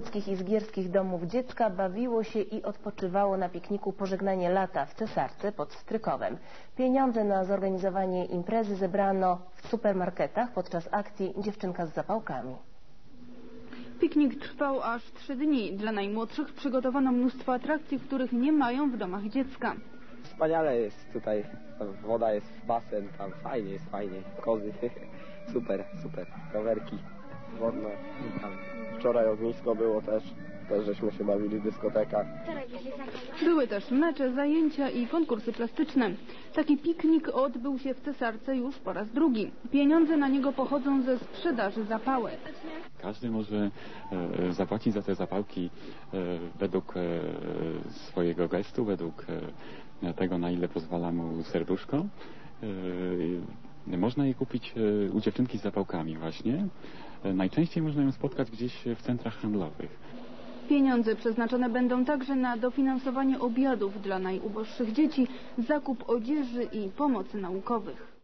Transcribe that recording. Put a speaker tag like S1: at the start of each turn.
S1: Łódzkich i zgierskich domów dziecka bawiło się i odpoczywało na pikniku Pożegnanie lata w Cesarce pod Strykowem. Pieniądze na zorganizowanie imprezy zebrano w supermarketach podczas akcji Dziewczynka z zapałkami.
S2: Piknik trwał aż trzy dni. Dla najmłodszych przygotowano mnóstwo atrakcji, których nie mają w domach dziecka.
S3: Wspaniale jest tutaj, woda jest w basen, tam fajnie jest, fajnie, kozy, super, super, rowerki wodne.
S4: Wczoraj ognisko było też, też żeśmy się bawili w dyskotekach.
S2: Były też mecze, zajęcia i konkursy plastyczne. Taki piknik odbył się w Cesarce już po raz drugi. Pieniądze na niego pochodzą ze sprzedaży zapałek.
S5: Każdy może e, zapłacić za te zapałki e, według e, swojego gestu, według e, tego, na ile pozwala mu serduszko. Można je kupić e, u dziewczynki z zapałkami właśnie. E, Najczęściej można ją spotkać gdzieś w centrach handlowych.
S2: Pieniądze przeznaczone będą także na dofinansowanie obiadów dla najuboższych dzieci, zakup odzieży i pomocy naukowych.